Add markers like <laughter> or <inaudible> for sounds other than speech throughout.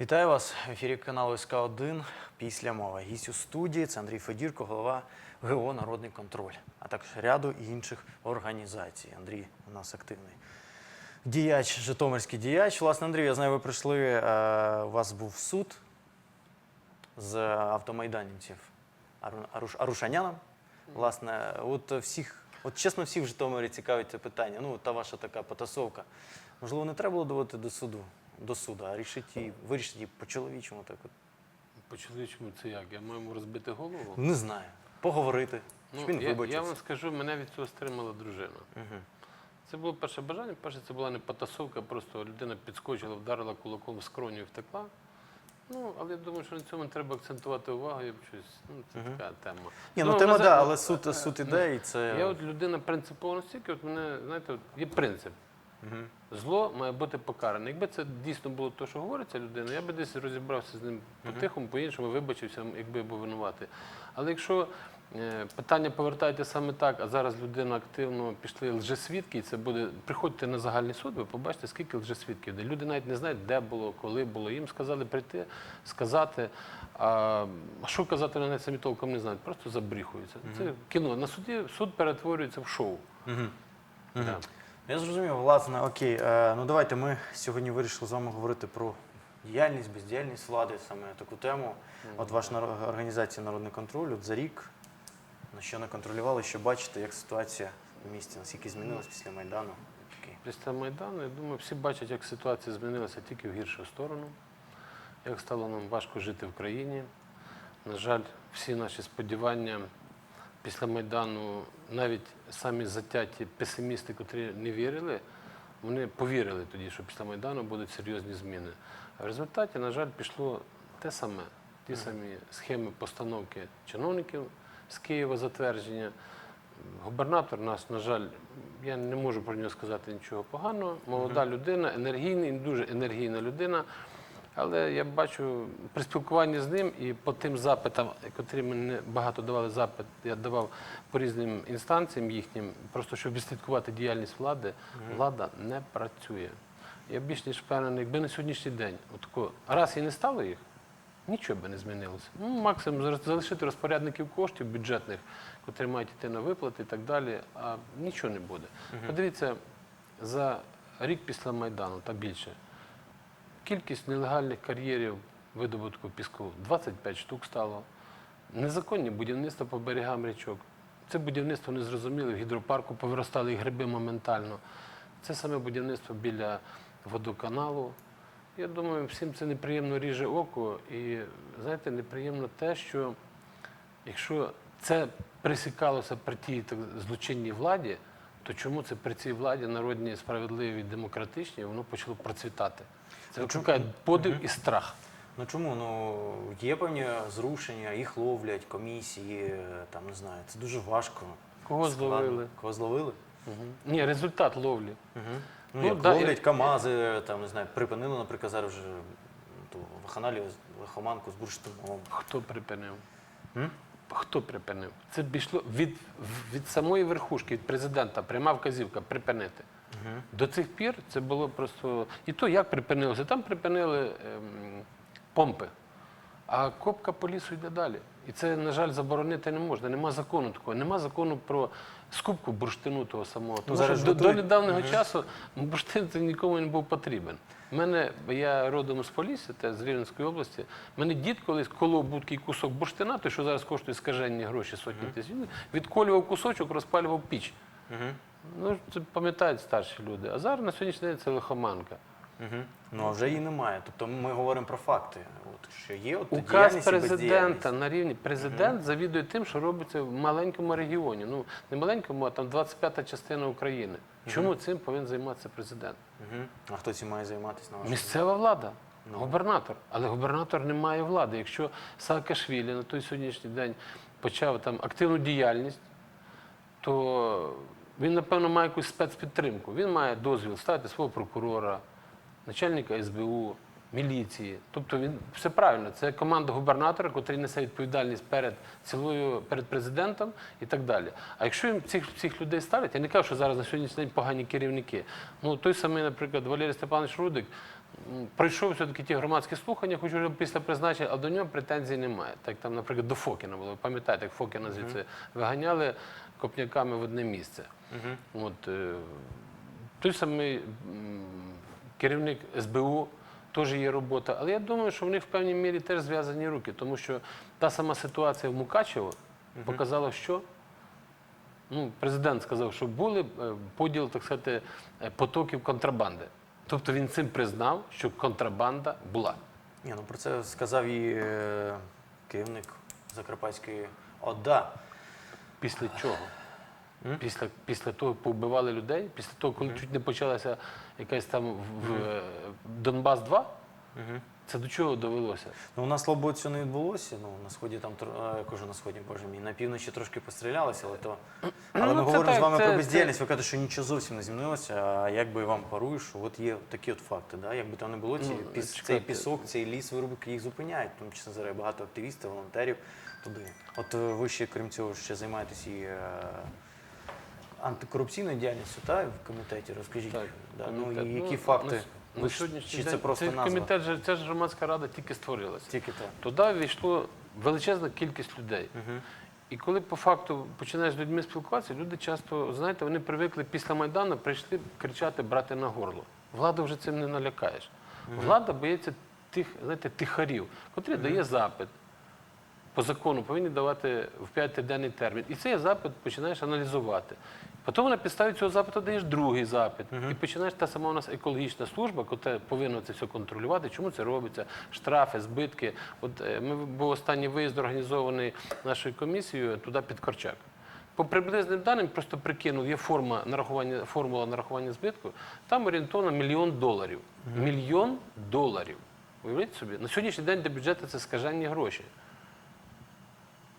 Вітаю вас в ефірі каналу СК 1 після мови. Гість у студії це Андрій Федірко, голова ГО Народний контроль, а також ряду інших організацій. Андрій у нас активний діяч, житомирський діяч. Власне, Андрій, я знаю, ви прийшли. е, У вас був суд з автомайданівців Ару- Аруш, Арушаняном. Власне, от всіх, от чесно, всіх в Житомирі цікавить це питання. Ну, та ваша така потасовка. Можливо, не треба було доводити до суду, до суду, а рішити її, вирішити її по-чоловічому. Так от. По-чоловічому це як? Я маю розбити голову? Не знаю. Поговорити. щоб він Ну, я, я вибачився. вам скажу, мене від цього стримала дружина. Мгм. Це було перше бажання. Перше, це була не потасовка, просто людина підскочила, вдарила кулаком в скроню і втекла. Ну, але я думаю, що на цьому не треба акцентувати увагу, я б щось. Ну, це Мгм. така тема. Ні, ну Ну, тема, ми да, але суд, суд іде, і це. Я от людина принципово настільки, от мене, знаєте, от є принцип. Зло має бути покаране. Якби це дійсно було те, що говорить ця людина, я би десь розібрався з ним по-тихому, по-іншому, вибачився, якби я був винуватий. Але якщо е, питання повертаєте саме так, а зараз людина активно пішли лжесвідки, і це буде. Приходьте на загальний суд, ви побачите, скільки лжесвідків. Де люди навіть не знають, де було, коли було. Їм сказали прийти, сказати. А що казати, вони самі толком не знають, просто забріхуються. Це кіно. На суді суд перетворюється в шоу. Да. Я зрозумів, власне, окей. Е, ну давайте ми сьогодні вирішили з вами говорити про діяльність, бездіяльність влади, саме таку тему. От ваша організація Народний контроль от за рік, на що не контролювали, що бачите, як ситуація в місті, наскільки змінилась після Майдану. Такий. Після Майдану, я думаю, всі бачать, як ситуація змінилася тільки в гіршу сторону, як стало нам важко жити в країні. На жаль, всі наші сподівання після Майдану, навіть самі затяті песимісти, котрі не вірили, вони повірили тоді, що після Майдану будуть серйозні зміни. А в результаті, на жаль, пішло те саме, ті самі схеми постановки чиновників з Києва затвердження. Губернатор нас, на жаль, я не можу про нього сказати нічого поганого. Молода людина, енергійна, дуже енергійна людина. Але я бачу при спілкуванні з ним і по тим запитам, котрі мені багато давали запит, я давав по різним інстанціям їхнім, просто щоб відслідкувати діяльність влади, влада не працює. Я більш ніж впевнений, якби на сьогоднішній день, отако, раз і не стало їх, нічого би не змінилося. Ну, максимум залишити розпорядників коштів бюджетних, котрі мають йти на виплати і так далі, а нічого не буде. Подивіться, за рік після Майдану та більше. Кількість нелегальних кар'єрів видобутку піску 25 штук стало. Незаконні будівництва по берегам річок. Це будівництво незрозуміле, в гідропарку повиростали і гриби моментально. Це саме будівництво біля водоканалу. Я думаю, всім це неприємно ріже око. І знаєте, неприємно те, що якщо це присікалося при тій так злочинній владі, то чому це при цій владі народній, справедливій, демократичній, воно почало процвітати? Це викликає подив і страх. Ну чому? Ну є певні зрушення, їх ловлять, комісії, там не знаю. Це дуже важко. Кого складно. зловили? Кого зловили? Ні, результат ловлі. Угу. Ну, Ну, як да, ловлять і- КАМАЗи, там, не знаю, припинили, наприклад, зараз вже ту ваханалію, лихоманку з бурштином. Хто припинив? М? Хто припинив? Це пішло від, від самої верхушки, від президента, пряма вказівка припинити. Угу. До цих пір це було просто. І то як припинилося? Там припинили ем, помпи, а копка по лісу йде далі. І це, на жаль, заборонити не можна. Нема закону такого. Нема закону про скупку бурштину того самого. Тому зараз що до, до недавнього часу бурштин це нікому не був потрібен. Мене, я родом з Полісся, те, з Рівненської області. Мене дід колись колов будь-який кусок бурштина, той, що зараз коштує скажені гроші сотні тисяч, відколював кусочок, розпалював піч. Угу. Ну, це пам'ятають старші люди. А зараз на сьогоднішній день це лихоманка. Угу. Ну а вже її немає. Тобто ми говоримо про факти. От, що є от Указ діяльність і президента бездіяльність. на рівні президент завідує тим, що робиться в маленькому регіоні. Ну не маленькому, а там 25-та частина України. Чому цим повинен займатися президент? Угу. А хто цим має займатися на вашу Місцева влада, Ну. губернатор. Але губернатор не має влади. Якщо Саакашвілі на той сьогоднішній день почав там активну діяльність, то він, напевно, має якусь спецпідтримку. Він має дозвіл ставити свого прокурора, начальника СБУ, міліції. Тобто він все правильно. Це команда губернатора, який несе відповідальність перед цілою перед президентом і так далі. А якщо їм цих всіх людей ставлять, я не кажу, що зараз на сьогоднішній день погані керівники. Ну той самий, наприклад, Валерій Степанович Рудик. пройшов все-таки ті громадські слухання, хоч уже після призначення, а до нього претензій немає. Так там, наприклад, до Фокіна було. Пам'ятаєте, як Фокіна звідси виганяли копняками в одне місце. От, е, той самий м, керівник СБУ теж є робота. Але я думаю, що в них в певній мірі теж зв'язані руки, тому що та сама ситуація в Мукачево показала, що ну, президент сказав, що були е, поділ, так сказати, е, потоків контрабанди. Тобто він цим признав, що контрабанда була. Ні, ну про це сказав і е, керівник Закарпатської ОДА. Після чого? Після, після того повбивали людей, після того, коли чуть не почалася якась там в, в Донбас 2 це до чого довелося? Ну, у нас слава Богу, цього не відбулося. Ну, на сході там тр- е, кажу на сході, боже мій, на півночі трошки пострілялися, але то. Але Ну, ми це говоримо так, з вами це- про це- бездіяльність. Ви кажете, що нічого зовсім не змінилося. А як би вам парую, що от є такі от факти, да? якби там не було, ці, Ну, піс- цей пісок, цей ліс виробки їх зупиняють. Тому числі зараз багато активістів, волонтерів туди. От е, ви ще, крім цього, ще займаєтесь і е, антикорупційною діяльністю, так, в комітеті. Розкажіть. Так, да? ну, комітет. і які Ну, факти? на Ви ж- сьогоднішній чи це день просто цей назва? комітет, же- ця ж громадська рада тільки створилася. Тільки так. Туди війшло величезна кількість людей. І коли по факту починаєш з людьми спілкуватися, люди часто, знаєте, вони привикли після Майдану, прийшли кричати брати на горло. Владу вже цим не налякаєш. Влада боїться тих, знаєте, тихарів, котрі дає запит. По закону повинні давати в п'ятиденний термін. І цей запит починаєш аналізувати. Потім на підставі цього запиту даєш другий запит. І починаєш та сама у нас екологічна служба, яка повинна це все контролювати. Чому це робиться? Штрафи, збитки. От е, ми був останній виїзд організований нашою комісією туди під Корчак. По приблизним даним, просто прикинув, є форма нарахування, формула нарахування збитку, там орієнтовно мільйон доларів. Мільйон доларів. Уявляєте собі? На сьогоднішній день для бюджету це скажені гроші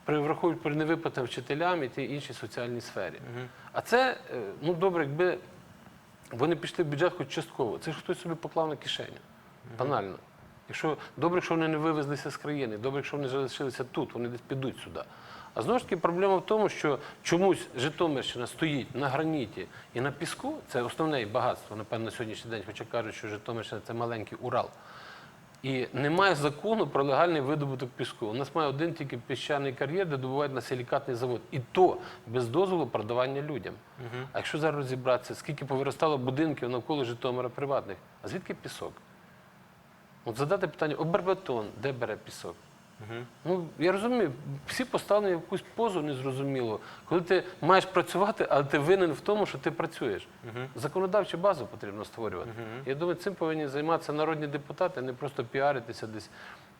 враховують при невиплатам вчителям і ті інші соціальні сфері. А це, е, ну добре, якби вони пішли в бюджет хоч частково, це ж хтось собі поклав на кишеню. Банально. Якщо добре, якщо вони не вивезлися з країни, добре, якщо вони залишилися тут, вони десь підуть сюди. А знову ж таки, проблема в тому, що чомусь Житомирщина стоїть на граніті і на піску, це основне багатство, напевно, на сьогоднішній день, хоча кажуть, що Житомирщина це маленький Урал. І немає закону про легальний видобуток піску. У нас має один тільки піщаний кар'єр, де добувають на силікатний завод. І то без дозволу продавання людям. А якщо зараз розібратися, скільки повиростало будинків навколо Житомира приватних, а звідки пісок? От задати питання, обербетон, де бере пісок? Ну, я розумію, всі поставлені в якусь позу незрозуміло. Коли ти маєш працювати, але ти винен в тому, що ти працюєш. Законодавчу базу потрібно створювати. Я думаю, цим повинні займатися народні депутати, а не просто піаритися десь,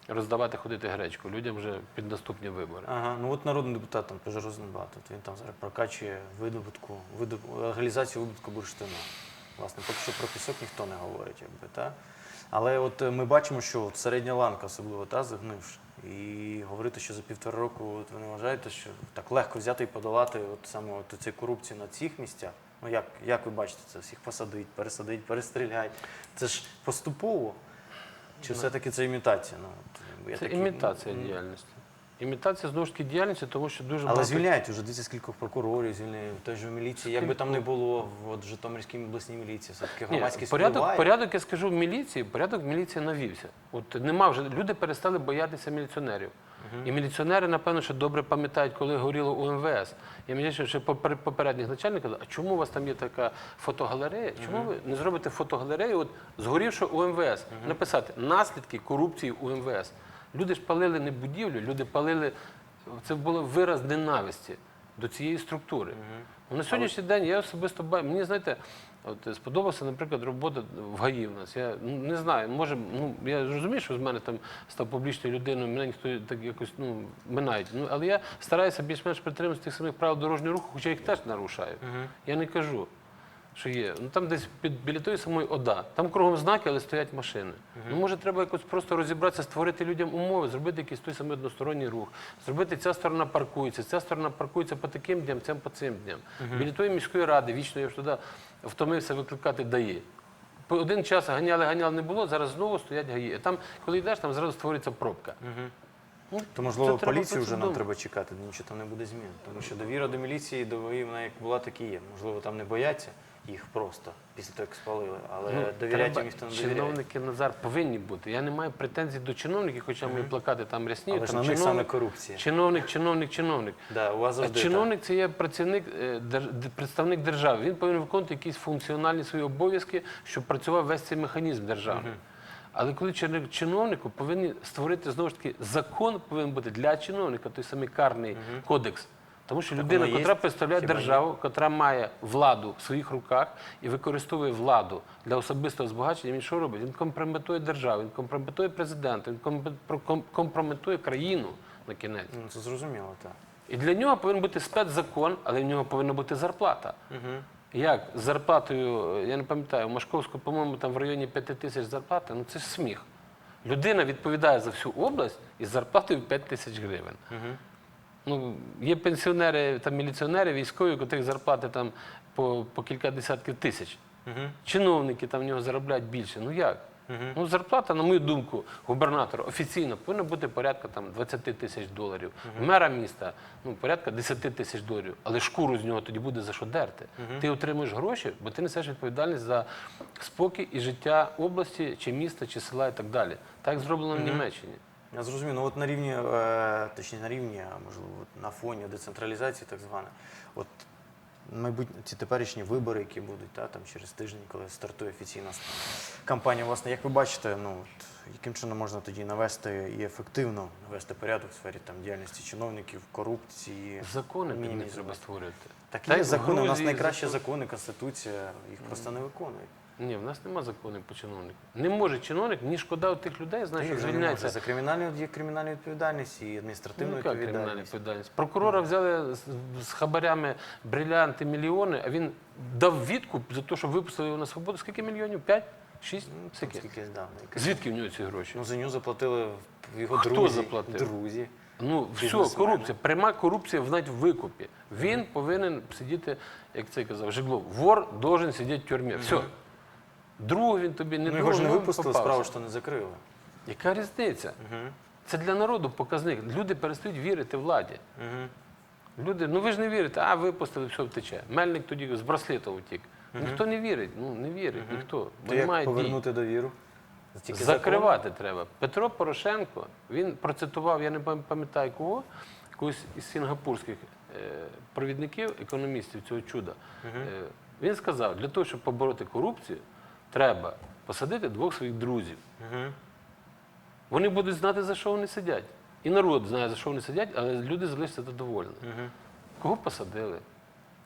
роздавати, ходити гречку людям вже під наступні вибори. Ага, ну от народний депутат там теж Розенбат, от він там зараз прокачує видобутку, видоб... легалізацію видобутку бурштину. Власне, поки що про пісок ніхто не говорить, якби, та? Але от е, ми бачимо, що от середня ланка, особливо та загнивши. І говорити, що за півтора року от ви не вважаєте, що так легко взяти і подолати от саме от цю корупцію на цих місцях. Ну як, як ви бачите це? Всіх посадить, пересадить, перестрілять. Це ж поступово? Чи все-таки це імітація? Ну, от, я Це такий, імітація ну, діяльності. Імітація знову ж таки діяльності, тому що дуже Але багато. звільняють вже дивіться, скількох прокурорів звільняють, в міліції. Як би там не було в Житомирській обласній міліції, все-таки Ні, громадськість порядок, порядок, я скажу, в міліції, порядок в міліції навівся. От нема вже люди перестали боятися міліціонерів. І міліціонери, напевно, що добре пам'ятають, коли горіло у МВС. Я мені ще попередніх начальників казав, а чому у вас там є така фотогалерея? Чому ви не зробите фотогалерею, от згорівши у МВС, написати наслідки корупції у МВС? Люди ж палили не будівлю, люди палили. Це було вираз ненависті до цієї структури. Ну, На сьогоднішній день я особисто бачу, мені знаєте, от сподобалася, наприклад, робота в ГАІ в нас. Я ну, не знаю, може, ну я розумію, що з мене там став публічною людиною, мене ніхто так якось ну, минають. Ну, але я стараюся більш-менш притримуватися тих самих правил дорожнього руху, хоча їх теж нарушаю. Я не кажу. Що є? Ну там десь під біля тої самої ОДА. Там кругом знаки, але стоять машини. Ну може треба якось просто розібратися, створити людям умови, зробити якийсь той самий односторонній рух, зробити ця сторона паркується, ця сторона паркується по таким дням, ця по цим дням. Біля тої міської ради, вічно я ж туди втомився викликати ДАІ. По один час ганяли, ганяли не було, зараз знову стоять гаї. Там, коли йдеш, там зразу створюється пробка. Ну, То можливо це треба поліцію вже нам треба чекати, нічого там не буде змін. Тому що довіра до міліції, до ВАІ, вона як була, так і є. Можливо, там не бояться. Їх просто після того, як спалили. Але Ну, довіряти треба- їм ніхто не довіряє. Чиновники Назар повинні бути. Я не маю претензій до чиновників, хоча мої плакати там рясні. Але ж там на них саме корупція. чиновник, чиновник, чиновник. Да, у вас завжди чиновник це є працівник, е, дер- д- представник держави. Він повинен виконувати якісь функціональні свої обов'язки, щоб працював весь цей механізм державний. Але коли чиновник- чиновнику повинні створити знову ж таки закон повинен бути для чиновника, той самий карний кодекс. Тому що людина, яка представляє Хіба державу, яка має владу в своїх руках і використовує владу для особистого збагачення, він що робить? Він компрометує державу, він компрометує президента, він компрометує країну на кінець. Ну, це зрозуміло, так. І для нього повинен бути спецзакон, але в нього повинна бути зарплата. Як з зарплатою, я не пам'ятаю, у Машковську, по-моєму, там в районі 5 тисяч зарплата, ну це ж сміх. Людина відповідає за всю область із зарплатою в 5 тисяч гривень. Ну, є пенсіонери, там, міліціонери, військові, у котрих зарплати там по, по кілька десятків тисяч. Чиновники там в нього заробляють більше. Ну як? Ну, зарплата, на мою думку, губернатора офіційно повинна бути порядка там 20 тисяч доларів. Мера міста ну, порядка 10 тисяч доларів. Але шкуру з нього тоді буде за що дерти. Ти отримуєш гроші, бо ти несеш відповідальність за спокій і життя області, чи міста, чи села і так далі. Так зроблено в Німеччині. Я зрозумів. Ну от на рівні, е, точніше на рівні, а можливо, от на фоні децентралізації, так зване, от майбутні ці теперішні вибори, які будуть та, там, через тиждень, коли стартує офіційна кампанія, власне, як ви бачите, ну от, яким чином можна тоді навести і ефективно навести порядок в сфері там, діяльності чиновників, корупції? Закони мінімізувати? треба створювати. Так є закони, у нас найкращі закон- закони, конституція, їх просто не виконують. Ні, в нас нема законів по чиновнику. Не може чиновник, ні шкода у тих людей, знаєш, що звільняється. За кримінальну є кримінальна відповідальність і адміністративна Ну, яка кримінальна відповідальність. відповідальність? Прокурора взяли з, з хабарями брилянти, мільйони, а він дав відкуп за те, що випустили його на свободу. Скільки мільйонів? П'ять? Шість? Ну, Скільки? Скільки здавна. Звідки в нього ці гроші? Ну, за нього заплатили його Хто друзі. заплатив? Друзі. Ну, все, корупція, пряма корупція в навіть в викупі. Він повинен сидіти, як це казав Жиглов, вор должен сидіти в тюрмі. Все. Другого він тобі не Ну, його ж не випустили, попався. справу що не закрили. Яка різниця? Це для народу показник. Люди перестають вірити владі. Люди, ну ви ж не вірите, а випустили, все втече. Мельник тоді з браслета утік. Ніхто не вірить, ну не вірить, ніхто. То як дій. повернути довіру? Тільки Закривати треба. Петро Порошенко, він процитував, я не пам- пам'ятаю кого, когось із сінгапурських е, провідників, економістів цього чуда. Е, він сказав, для того, щоб побороти корупцію, треба посадити двох своїх друзів. Мгм. Вони будуть знати, за що вони сидять. І народ знає, за що вони сидять, але люди залишаться задоволені. Мгм. Кого посадили?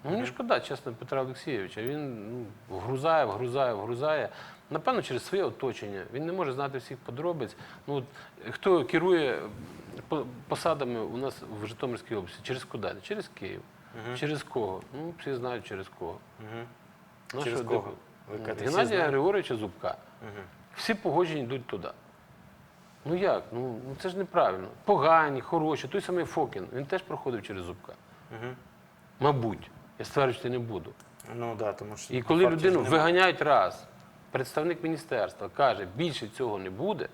Ну, мені шкода, чесно, Петра Олексійовича. Він ну, вгрузає, вгрузає, вгрузає. Напевно, через своє оточення. Він не може знати всіх подробиць. Ну, от, хто керує посадами у нас в Житомирській області? Через куди? Через Київ. Через кого? Ну, всі знають через кого. Мгм. Ну, Через що, кого? Геннадія? Григоровича Зубка. Всі погоджені йдуть туди. Ну як? Ну, ну це ж неправильно. Погані, хороші. Той самий Фокін, він теж проходив через Зубка. Мгм. Мабуть. Я стверджувати не буду. Ну да, тому що І коли людину немає. виганяють раз, представник міністерства каже, більше цього не буде.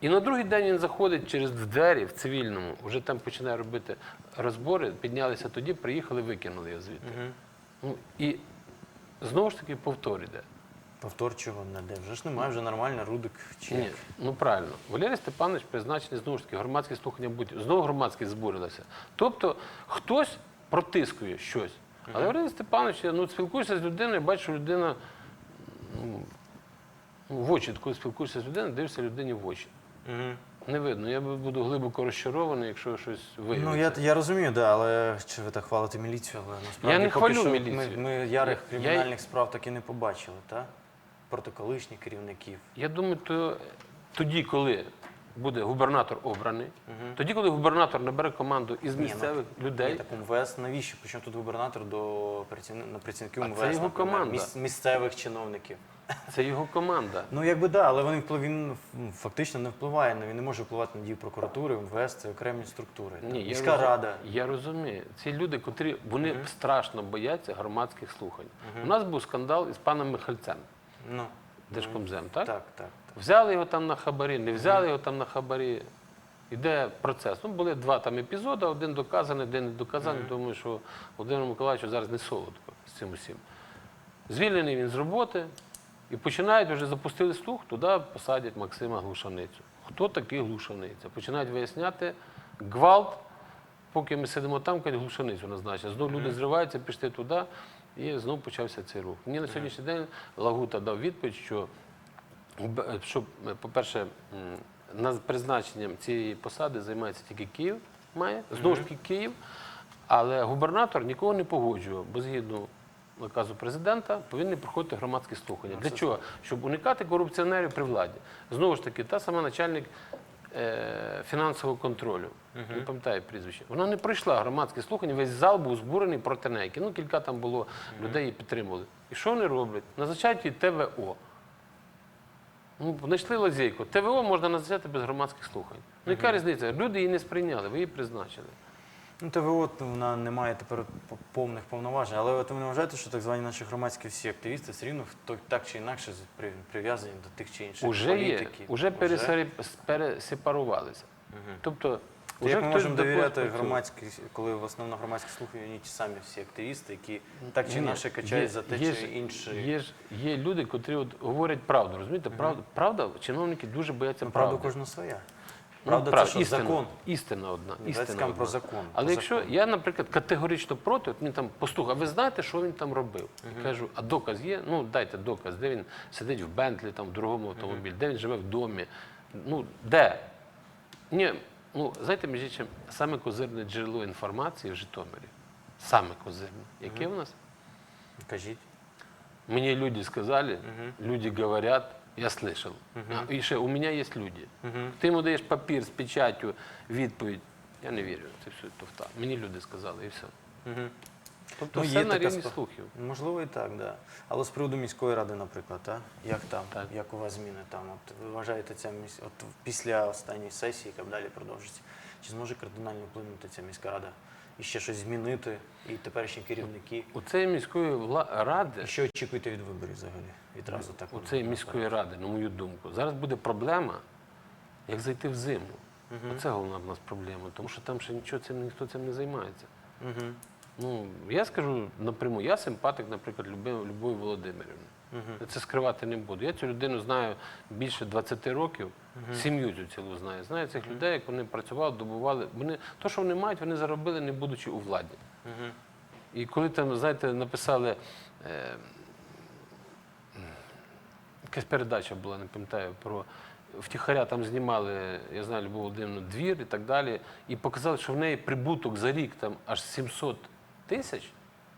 І на другий день він заходить через двері в цивільному, вже там починає робити розбори, піднялися тоді, приїхали, викинули його звідти. Мгм. Ну, і знову ж таки повтор іде. Повтор чого не де. Вже ж немає, вже нормально, Рудик чи Ні, ну правильно. Валерій Степанович призначений знову ж таки громадські слухання будь знову громадськість збурилася. Тобто хтось протискує щось. Але Валерій Степанович, я, ну, спілкуюся з людиною, бачу, що людина ну, в очі, коли спілкуєшся з людиною, дивишся людині в очі. Мгм. Не видно. Я буду глибоко розчарований, якщо щось виявиться. Ну я, я розумію, да, але чи ви так хвалите міліцію, але насправді Я не поки хвалю що міліцію. Ми, ми ярих кримінальних я- справ так і не побачили, так? Проти колишніх керівників. Я думаю, то тоді, коли буде губернатор обраний, тоді, коли губернатор набере команду із Ні, місцевих ну, людей. Ні, так МВС навіщо? Причому тут губернатор до на працівників МВС, це його наприклад, команда. міс- місцевих чиновників. <laughs> Це його команда. Ну якби да, але вони вплив він фактично не впливає він не може впливати на дії прокуратури, МВС це окремі структури. Там, Ні, я Міська розум- рада. Я розумію. Ці люди, котрі вони страшно бояться громадських слухань. У нас був скандал із паном Михальцем, Ну Держкомзем, так? так, так. Взяли його там на хабарі, не взяли його там на хабарі. Іде процес. Ну, були два там епізоди, один доказаний, один не доказаний. Думаю, що Володимиру Миколаївичу зараз не солодко з цим усім. Звільнений він з роботи і починають вже запустили слух, туди посадять Максима Глушаницю. Хто такий Глушаниця? Починають виясняти гвалт, поки ми сидимо там, кажуть, Глушаницю назначать. Знову люди зриваються, пішли туди, і знову почався цей рух. Мені на сьогоднішній день Лагута дав відповідь, що Щоб, е, по-перше, над призначенням цієї посади займається тільки Київ, має знову ж таки Київ, але губернатор нікого не погоджував, бо згідно наказу президента повинні проходити громадські слухання. Для чого? Щоб уникати корупціонерів при владі. Знову ж таки, та сама начальник фінансового контролю, не пам'ятаю прізвище. Вона не пройшла громадські слухання, весь зал був збурений проти неї. Ну, кілька там було людей її підтримували. І що вони роблять? Назначають її ТВО. Ну, знайшли лазейку. ТВО можна назначати без громадських слухань. Ну, яка різниця? Люди її не сприйняли, ви її призначили. Ну, ТВО вона не має тепер повних повноважень, але от ви не вважаєте, що так звані наші громадські всі активісти все рівно так чи інакше прив'язані до тих чи інших Уже є, уже пересері- пересепарувалися. Тобто, То Як ми можемо до довіряти громадські, коли в основному громадські слухання ті самі всі активісти, які так чи інакше качають є- за те є чи інше. Є ж є люди, котрі от говорять правду. Розумієте, правда, правда, чиновники дуже бояться Ну, правда кожна своя. Ну, Правда, це що, істина, закон. Істина одна. Істина одна. про закон, Але про якщо закон. я, наприклад, категорично проти, от він там послухав, а ви знаєте, що він там робив? Я кажу, а доказ є? Ну дайте доказ, де він сидить в Бентлі, там в другому автомобілі, де він живе в домі. Ну де? Ні, ну знаєте, між іншим, саме козирне джерело інформації в Житомирі. Саме козирне. Яке в нас? Кажіть. Мне люди сказали, люди говорят, я слышал. А, і ще у мене є люди. Ти йому даєш папір з печаттю, відповідь. Я не вірю, це все туфта. Мені люди сказали і все. Тобто Ну, все є на рівні спо- слухів. Можливо, і так, да. Але з приводу міської ради, наприклад, а? як там, Так. як у вас зміни там? От ви вважаєте ця міс... от після останньої сесії, яка далі продовжиться, чи зможе кардинально вплинути ця міська рада і ще щось змінити, і теперішні керівники? У цієї міської вла- ради, І що очікуєте від виборів взагалі? Відразу так. у цієї міської ради, на мою думку, зараз буде проблема, як зайти в зиму. Оце головна в нас проблема, тому що там ще нічого цим ніхто цим не займається. Ну, я скажу напряму, я симпатик, наприклад, Люби- Любові Володимирівни. Я це скривати не буду. Я цю людину знаю більше 20 років, сім'ю цю цілу знаю. Знаю цих людей, як вони працювали, добували. Вони, то, що вони мають, вони заробили, не будучи у владі. І коли там, знаєте, написали, е, якась передача була, не пам'ятаю, про втіхаря там знімали, я знаю, Любов Володимирівну, двір і так далі, і показали, що в неї прибуток за рік там аж 700 тисяч,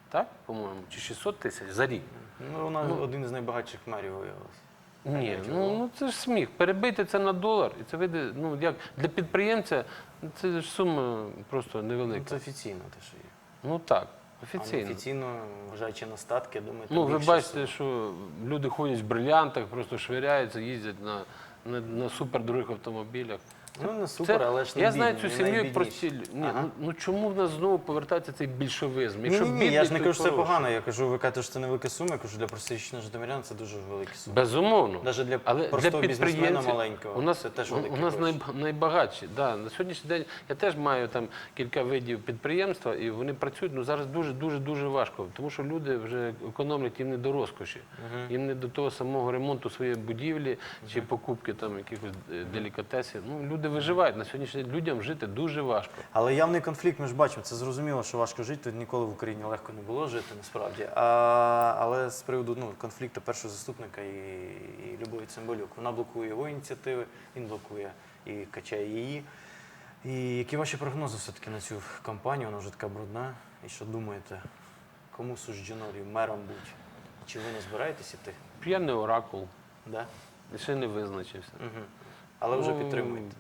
так, по-моєму, чи 600 тисяч за рік. Ну, вона один із найбагатших мерів виявилася. Ні, ну, ну це ж сміх. Перебити це на долар, і це вийде, ну як для підприємця, ну, це ж сума просто Ну, невелика. це офіційно те, що є. Ну так, А офіційно. офіційно, вважаючи на статки, я думаю, Ну, ви більше бачите, що люди ходять в брилянтах, просто швиряються, їздять на, на, на супердорогих автомобілях. Ну, не супер, але ж не Я знаю бідні, цю не сім'ю найбідніші. прості. лю- Ні, Ага. ну, ну чому в нас знову повертається цей більшовизм? Ні, Якщо ні, ні, бідний, я ж не то кажу, що це хороший. погано. Я кажу, ви кажете, що це невелика сума, я кажу, для пересічного житомиряна це дуже великі суми. Безумовно. Навіть для Але простого для бізнесмена підприємців маленького у нас, це теж у- великі нас гроші. найб- найбагатші. Да. На сьогоднішній день я теж маю там кілька видів підприємства, і вони працюють. Ну зараз дуже дуже дуже важко, тому що люди вже економлять їм не до розкоші, їм не до того самого ремонту своєї будівлі чи покупки там якихось е, делікатесів. Ну люди виживають на сьогоднішній день. Людям жити дуже важко. Але явний конфлікт ми ж бачимо. Це зрозуміло, що важко жити. Тут ніколи в Україні легко не було жити, насправді. А, але з приводу ну, конфлікту першого заступника і, і Любові Цимбалюк. Вона блокує його ініціативи, він блокує і качає її. І які ваші прогнози все-таки на цю кампанію? Вона вже така брудна. І що думаєте, кому суждено мером бути? Чи ви не збираєтесь іти? Я не оракул, Да? ще не визначився. Угу. Але вже Ну, підтримуєте.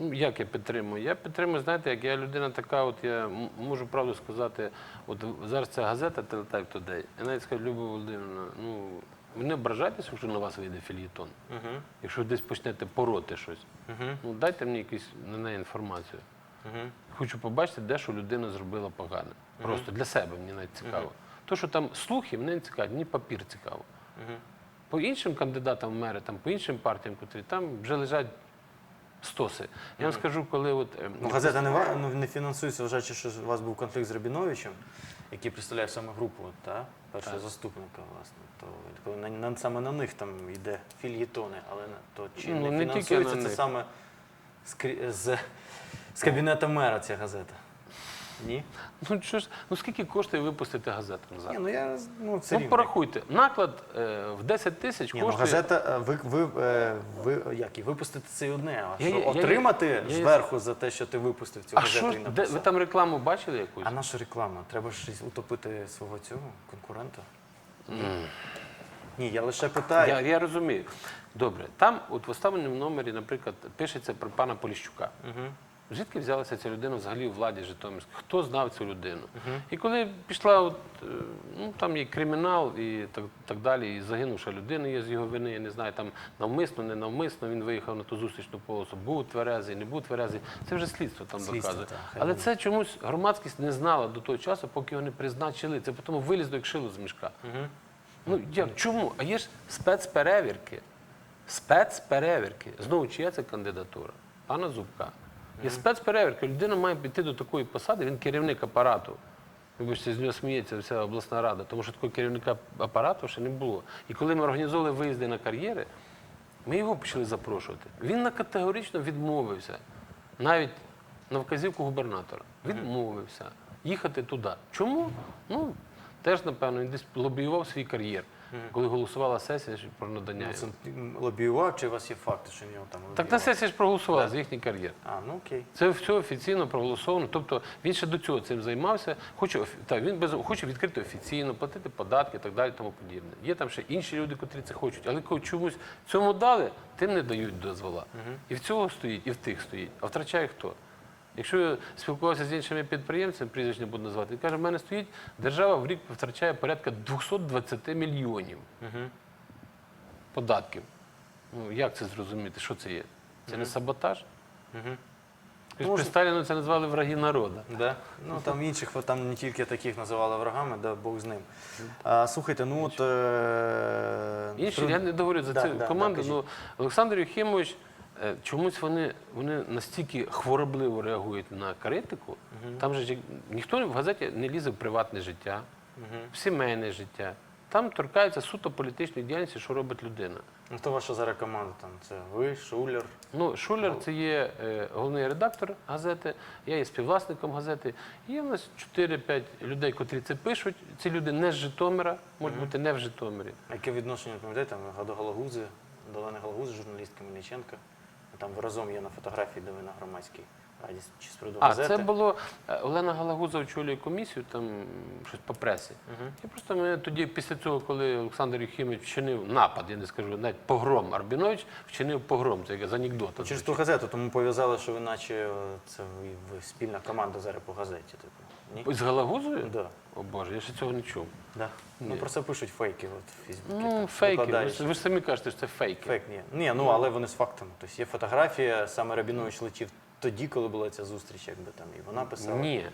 Ну, як я підтримую? Я підтримую, знаєте, як я людина така, от я можу правду сказати, от зараз ця газета Teletype Today, я навіть скажу, Люба Володимирівна, ну, не ображайтеся, якщо на вас вийде філієтон, Угу. якщо десь почнете пороти щось. Угу. Ну, дайте мені якусь на неї інформацію. Угу. Хочу побачити, де що людина зробила погане. Просто для себе мені навіть цікаво. То, що там слухи, мене не цікавить, мені папір цікаво. Угу. По іншим кандидатам в мери, там, по іншим партіям, котрі там вже лежать стоси. Я вам скажу, коли от. ем, Ну, газета не, ва- ну, не фінансується, вважаючи, що у вас був конфлікт з Рабіновичем. який представляє саме групу, та? першого Так. заступника, власне. То коли на, на, саме на них там йде фільєтони, але на- то чи Ну, не, не тільки фінансується на це них. саме з, крі- з, з кабінета мера ця газета? Ні? Ну що ж, ну скільки коштує випустити газету назад? Ні, ну я ну, це ну рівно. порахуйте, наклад е, в 10 тисяч Ні, ну, коштує. газета, е, ви, ви, е, ви як і випустити це одне, а Я- що я- я- отримати я- я- зверху за те, що ти випустив цю а газету що і ж, де, написав. ви там рекламу бачили якусь? А наша реклама? Треба ж щось утопити свого цього конкурента? Ні, я лише питаю. Я, я розумію. Добре, там, от в останньому номері, наприклад, пишеться про пана Поліщука. Угу. Звідки взялася ця людина взагалі у владі Житомирській? Хто знав цю людину? І коли пішла, от, е, ну там є кримінал і так, так далі, і загинувша людина є з його вини, я не знаю, там навмисно, не навмисно, він виїхав на ту зустрічну полосу, був тверезий, не був тверезий. Це вже слідство там Слідство, доказує. так, Але це чомусь громадськість не знала до того часу, поки його не призначили. Це потім вилізло як шило з мішка. Ну як чому? А є ж спецперевірки. Спецперевірки. Знову чия це кандидатура? Пана Зубка. Є спецперевірки. Людина має піти до такої посади, він керівник апарату. Вибачте, з нього сміється вся обласна рада, тому що такого керівника апарату ще не було. І коли ми організовували виїзди на кар'єри, ми його почали запрошувати. Він на категорично відмовився. Навіть на вказівку губернатора. Відмовився їхати туди. Чому? Ну, теж, напевно, він десь лобіював свій кар'єр, коли голосувала сесія про надання. Ну, це його. лобіював, чи у вас є факти, що він його там Так на сесії ж проголосувала за їхній кар'єр. А, ну окей. Це все офіційно проголосовано. Тобто він ще до цього цим займався. Хоче офі- так, він без хоче відкрити офіційно, платити податки і так далі, тому подібне. Є там ще інші люди, котрі це хочуть, але коли чомусь цьому дали, тим не дають дозвола. І в цього стоїть, і в тих стоїть. А втрачає хто? Якщо я спілкувався з іншими підприємцями, прізвище не буду назвати, він каже, в мене стоїть, держава в рік втрачає порядка 220 мільйонів Угу. податків. Ну як це зрозуміти? Що це є? Це не саботаж? Угу. Може. При Сталіну це назвали враги народу. Да? Ну там інших, там не тільки таких називали врагами, да Бог з ним. А, слухайте, ну от. Е... Інші, я не договорю за Да, цю да, да, команду. кажіть. ну, Олександр Єхимович, е, чомусь вони, вони настільки хворобливо реагують на критику. Там же ніхто в газеті не лізе в приватне життя, Мгм. в сімейне життя. Там торкається суто політичної діяльності, що робить людина. Ну, хто ваша зараз команда там? Це ви, Шулер. Ну, Шулер це є е, головний редактор газети, я є співвласником газети. І Є в нас 4-5 людей, котрі це пишуть. Ці люди не з Житомира, можуть бути не в Житомирі. Яке відношення пам'ятаєте, до Галагузи, до Олени Галагузи, журналістки Мельниченка. Там ви разом є на фотографії, де ви на громадській раді чи з приводу А, газети. це було е, Олена Галагуза очолює комісію, там щось по пресі. Мгм. І просто мене тоді, після цього, коли Олександр Єхімович вчинив напад, я не скажу, навіть погром, Арбінович вчинив погром, це як з анекдота. Через ту газету, тому пов'язали, що ви наче е, це ви, ви спільна команда зараз по газеті. Типу. Ні? З Галагузою? Да. О Боже, я ще цього не чув. Да. Ну про це пишуть фейки от, в Фейсбуці. Ну, там, фейки. Ви ж, ви ж самі кажете, що це фейки. Фейк, ні. Ні, ну але вони з фактами. Тобто є фотографія, саме Рабінович летів тоді, коли була ця зустріч, якби там, і вона писала. Ні.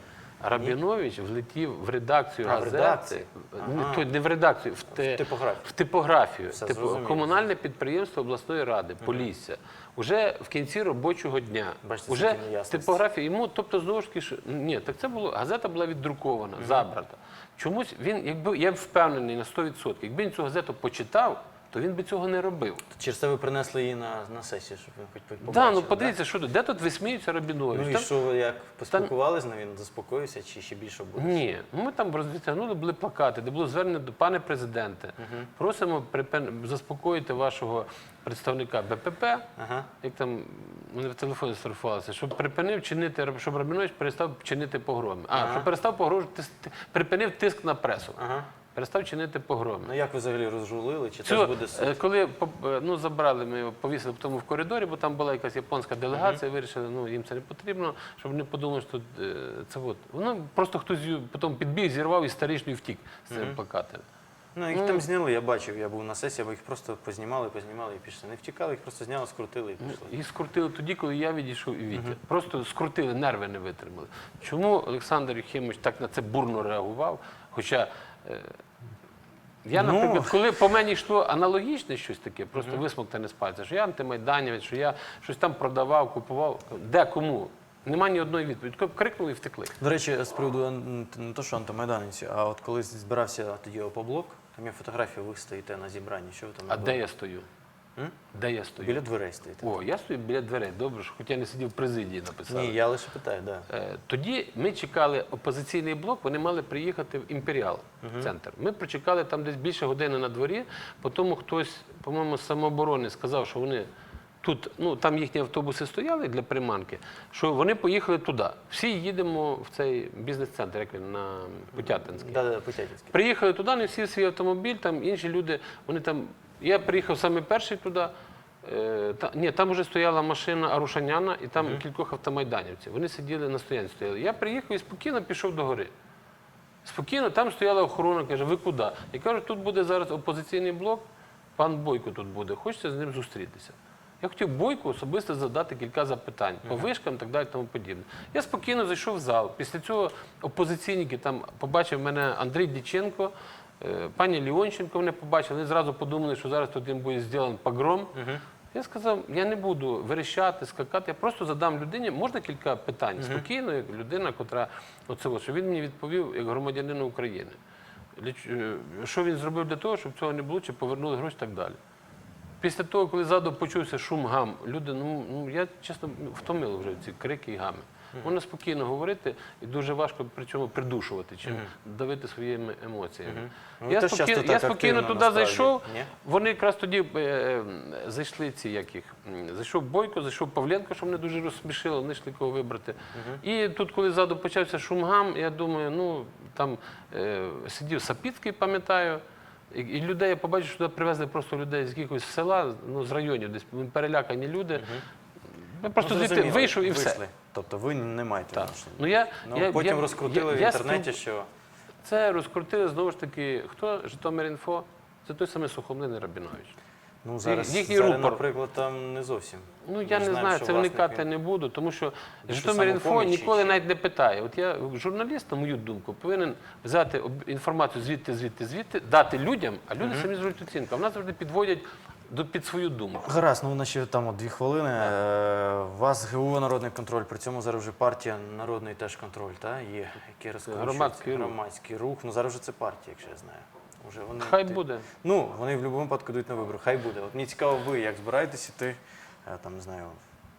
Рабінович влетів в редакцію А, в газети. редакцію? Не, Ага. то- не в редакцію, в, те, В типографію. в типографію. Все, Типу, комунальне підприємство обласної ради, Полісся. Уже в кінці робочого дня. Бачите, Уже типографія йому, тобто знову ж таки, ні, так це було, газета була віддрукована, забрата. Чомусь він, якби я впевнений на 100%, якби він цю газету почитав, то він би цього не робив. Через це ви принесли її на, на сесію, щоб він хоч Так, побачив. да, ну подивіться, що тут, де тут висміються Рабінович? Ну і Там- що ви як поспілкувалися з він заспокоївся чи ще більше буде? Ні, ну ми там розвитягнули, були плакати, де було звернення до пане президенте. Просимо припин- заспокоїти вашого представника БПП, Ага. як там вони в телефоні сфотографувалися, щоб припинив чинити, щоб Рабінович перестав чинити погроми. А, щоб перестав погрожувати, припинив тиск на пресу. Ага. Перестав чинити погроми. Ну як ви взагалі розжулили? Чи теж буде суд? е, коли е, ну, забрали, ми його повісили тому в коридорі, бо там була якась японська делегація, вирішили, ну їм це не потрібно, щоб вони подумали, що тут е, це от. Воно просто хтось потім підбіг, зірвав і втік з цими плакатами. Ну їх ну- там зняли, я бачив, я був на сесії, бо їх просто познімали, познімали і пішли. Не втікали, їх просто зняли, скрутили і пішли. Їх скрутили тоді, коли я відійшов і Вітя. Просто скрутили, нерви не витримали. Чому Олександр Єхимович так на це бурно реагував? Хоча е, я, Ну. наприклад, коли по мені йшло аналогічне щось таке, просто висмоктане з пальця, що я антимайданівець, що я щось там продавав, купував, де кому? Нема ні одної відповіді. Крикнули і втекли. До речі, з приводу не то, що антимайданівці, а от коли збирався тоді опоблок, там є фотографія, ви стоїте на зібранні. Що ви там А де я стою? М? Де я стою? Біля дверей стоїте. О, я стою біля дверей. Добре, що хоча я не сидів в президії, написали. Ні, я лише питаю, да. Е, Тоді ми чекали опозиційний блок, вони мали приїхати в імперіал центр. Ми прочекали там десь більше години на дворі, потім хтось, по-моєму, з самооборони сказав, що вони тут, ну там їхні автобуси стояли для приманки, що вони поїхали туди. Всі їдемо в цей бізнес-центр, як він на Путятинський. Да, да, Потятінський. Приїхали туди, не всі в свій автомобіль, там інші люди, вони там. Я приїхав саме перший туди. Е, та, ні, там вже стояла машина Арушаняна і там кількох автомайданівців. Вони сиділи на стоянці стояли. Я приїхав і спокійно пішов до гори. Спокійно, там стояла охорона, каже, ви куди? Я кажу, тут буде зараз опозиційний блок, пан Бойко тут буде, хочете з ним зустрітися. Я хотів Бойку особисто задати кілька запитань по вишкам і так далі, тому подібне. Я спокійно зайшов в зал. Після цього опозиційники там побачив мене Андрій Діченко, пані Ліонченко мене побачили. Вони зразу подумали, що зараз тут їм буде зроблений погром. Я сказав, я не буду верещати, скакати, я просто задам людині, можна кілька питань спокійно, як людина, котра оце, щоб він мені відповів як громадянину України. Е, Що він зробив для того, щоб цього не було, чи повернули гроші і так далі. Після того, коли ззаду почувся шум гам, люди, ну, ну я чесно втомили вже ці крики і гами. Можна спокійно говорити і дуже важко при цьому придушувати, чим давити своїми емоціями. Ну, Я часто спокійно, так спокійно активно, туди насправді. зайшов. Ні? Вони якраз тоді е, зайшли ці як їх. м, Зайшов Бойко, зайшов Павленко, що мене дуже розсмішило, не йшли кого вибрати. І тут, коли ззаду почався шум гам, я думаю, ну там е, сидів Сапіцький, пам'ятаю. І, і людей я побачив, що туди привезли просто людей з якогось села, ну з районів, десь перелякані люди. Я просто Ну, звідти зрозуміло, вийшов і все. вийшли. Тобто ви не маєте Так. відношення. Ну, я, Ну, я, потім я, розкрутили я- в інтернеті, спроб- що Це розкрутили знову ж таки, хто Житомир.Інфо? Це той самий Сухомлин і Рабінович. ну, зараз, їхній зараз рупор. наприклад, там не зовсім. Ну я ж не знаю, це вникати не буду, тому що Житомир.Інфо ніколи чи- навіть не питає. От я журналіст, на мою думку, повинен взяти інформацію звідти, звідти, звідти, дати людям, а люди самі зроблять оцінку. А в нас завжди підводять під свою думку. Гаразд, ну у нас ще там от дві хвилини. Е, У вас ГУ народний контроль, при цьому зараз вже партія народний теж контроль, та? є, який розкручується. Громадський рух. громадський рух. Ну зараз вже це партія, якщо я знаю. Уже вони, Хай ти- буде. Ну, вони в будь-якому випадку йдуть на вибори. Хай буде. От мені цікаво, ви як збираєтесь іти, е, там не знаю,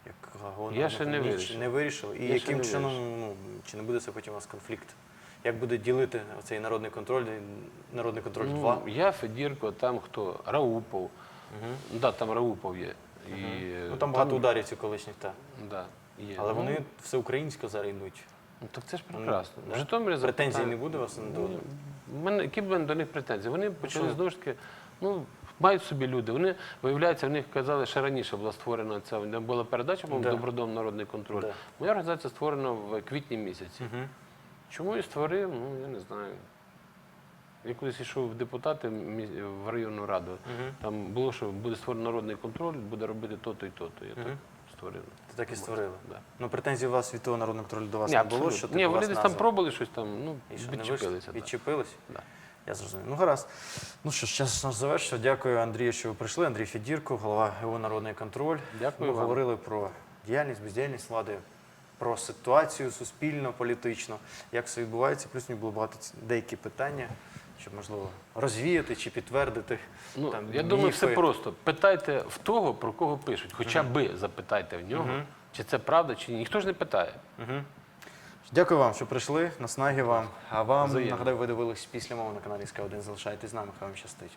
як ГО Я ще не народний вирішив. не вирішили. І Я ще яким не чином, ну чи не буде це потім у вас конфлікт? Як буде ділити цей народний контроль, і народний контроль 2? Ну, я Федірко, там хто? Раупов. Да, там Раупов є. І, Ну там багато ударівців колишніх, так. Да, є. Але Ну, вони всеукраїнсько зараз йдуть. Ну, так це ж прекрасно. да. В Житомирі Претензій не буде у вас до Ні, мене, які б мене до них претензії? Вони почали знову ж таки, ну, мають собі люди. Вони, виявляється, в них казали, що раніше була створена ця була передача, по-моєму, Да. Добродом народний контроль. Да. Моя організація створена в квітні місяці. Чому я створив, ну я не знаю. Я колись йшов в депутати в районну раду. Там було, що буде створений народний контроль, буде робити то-то і то-то. Я так створив. Ти так і створили. Да. Ну претензій у вас від того народного контролю до вас Ні, не було, що Ні, вони десь там пробували щось там, ну, І що, відчепилися. Відчепились? Да. Я зрозумів. Ну гаразд. Ну що ж, час наш завершив. Дякую, Андрію, що ви прийшли. Андрій Федірко, голова ГО Народний контроль. Дякую Ми вам. говорили про діяльність, бездіяльність влади, про ситуацію суспільно, політично, як все відбувається. Плюс мені було багато деякі питання, щоб можливо розвіяти чи підтвердити. Ну, там, я думаю, все просто. Питайте в того, про кого пишуть. Хоча би запитайте в нього, чи це правда, чи ні. Ніхто ж не питає. Дякую вам, що прийшли. Наснаги вам. А вам Взаємно. нагадаю, ви дивились після мови на каналі СК1. Залишайтесь з нами, хай вам щастить.